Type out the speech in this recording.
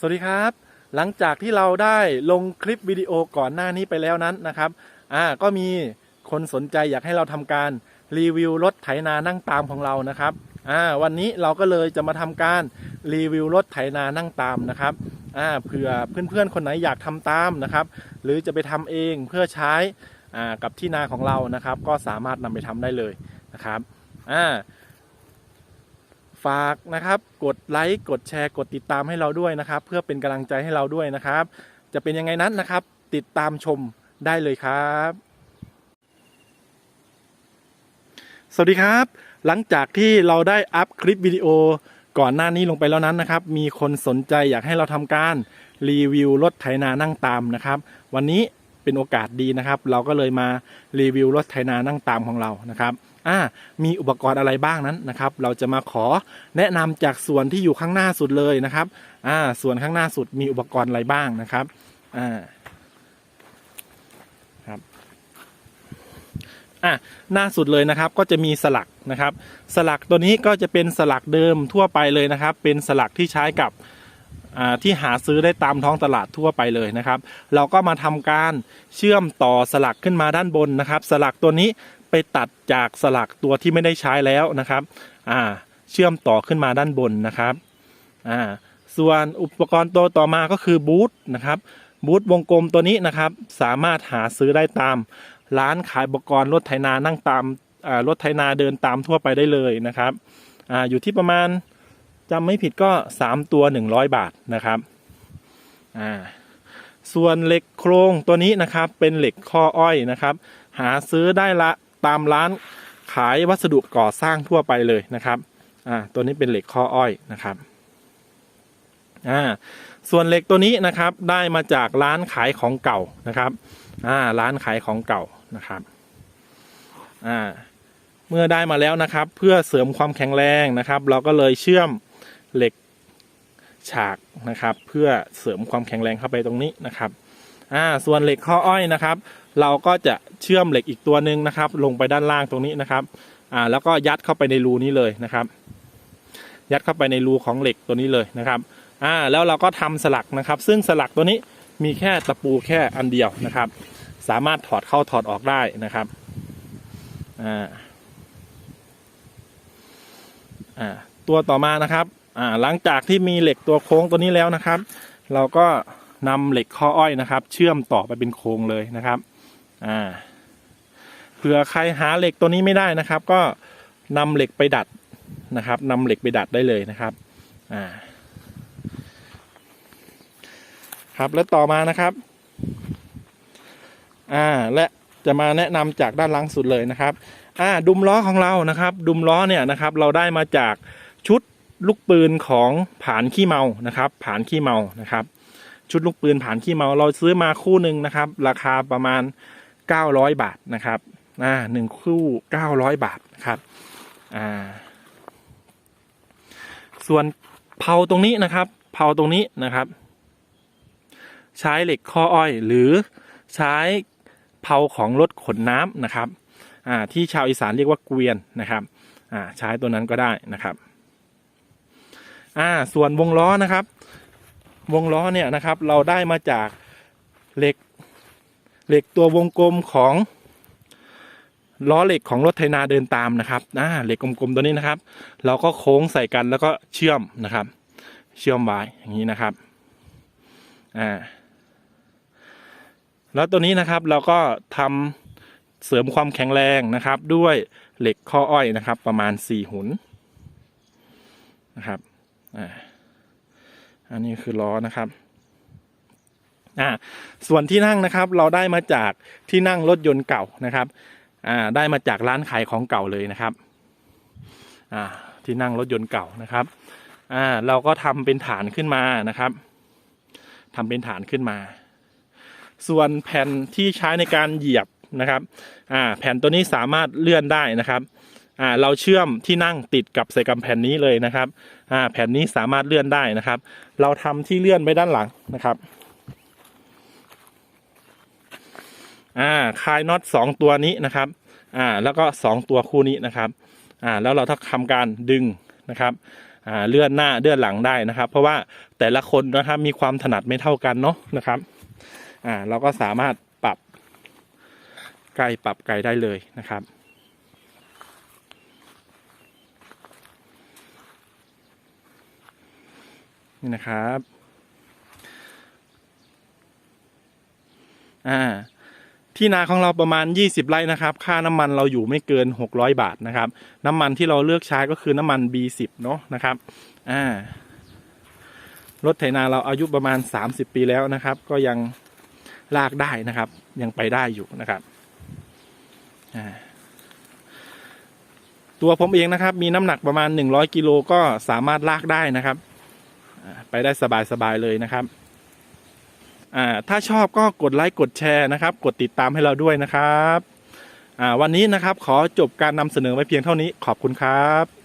สวัสดีครับ หลังจากที่เราได้ลงคลิปวิดีโอก่อนหน้านี้ไปแล้วนั้นนะครับอ่าก็มีคนสนใจอยากให้เราทำการรีวิวรถไถนานั่งตามของเรานะครับอ่าวันนี้เราก็เลยจะมาทำการรีวิวรถไถนานั่งตามนะครับอ่าเผื่อเพื่อนๆคนไหนอยากทำตามนะครับ หรือจะไปทำเองเพื่อใช้อ่ากับที่นาของเรานะครับ ก็สามารถนำไปทำได้เลยนะครับอ่า ฝากนะครับกดไลค์กดแชร์กดติดตามให้เราด้วยนะครับ เพื่อเป็นกำลังใจให้เราด้วยนะครับ จะเป็นยังไงนั้นนะครับ ติดตามชมได้เลยครับ สวัสดีครับ หลังจากที่เราได้อัพคลิปวิดีโอก่อนหน้านี้ลงไปแล้วนั้นนะครับ มีคนสนใจอยากให้เราทำการรีวิวรถไถนานั่งตามนะครับ วันนี้เป็นโอกาสดีนะครับ เราก็เลยมารีวิวรถไถนานั่งตามของเรานะครับ อ่ามีอุปกรณ์อะไรบ้างนั้นนะครับ เราจะมาขอแนะนำจากส่วนที่อยู่ข้างหน้าสุดเลยนะครับอ่าส่วนข้างหน้าสุดมีอุปกรณ์อะไรบ้างนะครับอ่าครับอะหน้าสุดเลยนะครับก็จะมีสลักนะครับ สลักตัวนี้ก็จะเป็นสลักเดิมทั่วไปเลยนะครับ เป็นสลักที่ใช้กับที่หาซื้อได้ตามท้องตลาดทั่วไปเลยนะครับ เราก็มาทำการเชื่อมต่อสลักขึ้นมาด้านบนนะครับ สลักตัวนี้ ไปตัดจากสลักตัวที่ไม่ได้ใช้แล้วนะครับอ่าเชื่อมต่อขึ้นมาด้านบนนะครับอ่าส่วนอุปกรณ์ตัวต่อมาก็คือบูทนะครับบูทวงกลมตัวนี้นะครับ สามารถหาซื้อได้ตาม ร้านขายอุปกรณ์รถไถนานั่งตามรถไถนาเดินตามทั่วไปได้เลยนะครับออยู่ที่ประมาณจำไม่ผิดก็ 3 ตัว 100 บาทนะครับส่วนเหล็กโครงตัวนี้นะครับเป็นเหล็กข้ออ้อยนะครับ หาซื้อได้ละ ตามร้านขายวัสดุก่อสร้างทั่วไปเลยนะครับอ่าตัวนี้เป็นเหล็กข้ออ้อยนะครับอ่าส่วนเหล็กตัวนี้นะครับได้มาจากร้านขายของเก่านะครับอ่าร้านขายของเก่านะครับอ่าเมื่อได้มาแล้วนะครับ เพื่อเสริมความแข็งแรงนะครับ เราก็เลยเชื่อมเหล็กฉากนะครับ เพื่อเสริมความแข็งแรงเข้าไปตรงนี้นะครับ อ่าส่วนเหล็กข้ออ้อยนะครับ เราก็จะเชื่อมเหล็กอีกตัวหนึ่งนะครับ ลงไปด้านล่างตรงนี้นะครับอ่าแล้วก็ยัดเข้าไปในรูนี้เลยนะครับ ยัดเข้าไปในรูของเหล็กตัวนี้เลยนะครับอ่าแล้วเราก็ทำสลักนะครับ ซึ่งสลักตัวนี้มีแค่ตะปูแค่อันเดียวนะครับ สามารถถอดเข้าถอดออกได้นะครับอ่าอ่าตัวต่อมานะครับอ่าหลังจากที่มีเหล็กตัวโค้งตัวนี้แล้วนะครับ เราก็ นำเหล็กข้ออ้อยนะครับ เชื่อมต่อไปเป็นโครงเลยนะครับอ่าเผื่อใครหาเหล็กตัวนี้ไม่ได้นะครับ ก็นำเหล็กไปดัดนะครับนำเหล็กไปดัดได้เลยนะครับอ่าครับและต่อมานะครับอ่าและจะมาแนะนำจากด้านหลังสุดเลยนะครับอ่าดุมล้อของเรานะครับ ดุมล้อเนี่ยนะครับ เราได้มาจากชุดลูกปืนของผานขี้เมานะครับ ผานขี้เมานะครับ ชุดลูกปืนผ่านขี้เมาเราซื้อมาคู่หนึ่งนะครับ ราคาประมาณ 900 บาทนะครับอ่าหนึ่งคู่ 900 บาทนะครับอ่าส่วนเผาตรงนี้นะครับ เผาตรงนี้นะครับ ใช้เหล็กข้ออ้อย หรือใช้เผาของรถขนน้ำนะครับอ่าที่ชาวอีสานเรียกว่าเกวียนนะครับอ่าใช้ตัวนั้นก็ได้นะครับอ่าส่วนวงล้อนะครับ วงล้อเนี่ยนะครับ เราได้มาจากเหล็กเหล็กตัววงกลมของล้อเหล็กของรถไถนาเดินตามนะครับอ่าเหล็กกลมๆตัวนี้นะครับ เราก็โค้งใส่กันแล้วก็เชื่อมนะครับ เชื่อมไว้อย่างนี้นะครับอ่าแล้วตัวนี้นะครับเราก็ทำเสริมความแข็งแรงนะครับ ด้วยเหล็กข้ออ้อยนะครับ ประมาณสี่หุนนะครับอ่า อันนี้คือล้อนะครับอ่าส่วนที่นั่งนะครับเราได้มาจากที่นั่งรถยนต์เก่านะครับอ่าได้มาจากร้านขายของเก่าเลยนะครับอ่าที่นั่งรถยนต์เก่านะครับอ่าเราก็ทำเป็นฐานขึ้นมานะครับทำเป็นฐานขึ้นมา ส่วนแผ่นที่ใช้ในการเหยียบนะครับอ่าแผ่นตัวนี้สามารถเลื่อนได้นะครับ อ่าเราเชื่อมที่นั่งติดกับใส่กำแผ่นนี้เลยนะครับอ่าแผ่นนี้สามารถเลื่อนได้นะครับ เราทำที่เลื่อนไว้ด้านหลังนะครับอ่าคลายน็อตสองตัวนี้นะครับอ่าแล้วก็สองตัวคู่นี้นะครับอ่าแล้วเราถ้าทำการดึงนะครับอ่าเลื่อนหน้าเลื่อนหลังได้นะครับ เพราะว่าแต่ละคนนะครับมีความถนัดไม่เท่ากันเนาะนะครับอ่าเราก็สามารถปรับไกลปรับไกลได้เลยนะครับ นี่นะครับ อ่า ที่นาของเราประมาณ 20 ไร่นะครับ ค่าน้ำมันเราอยู่ไม่เกิน 600 บาทนะครับ น้ำมันที่เราเลือกใช้ก็คือน้ำมัน B10 เนาะนะครับ อ่ารถไถนาเราอายุประมาณ 30 ปีแล้วนะครับ ก็ยังลากได้นะครับ ยังไปได้อยู่นะครับ อ่าตัวผมเองนะครับ มีน้ำหนักประมาณ 100กิโลก็สามารถลากได้นะครับ ไปได้สบายๆเลยนะครับอ่าถ้าชอบก็กดไลค์กดแชร์นะครับ กดติดตามให้เราด้วยนะครับอ่าวันนี้นะครับขอจบการนำเสนอไว้เพียงเท่านี้ขอบคุณครับ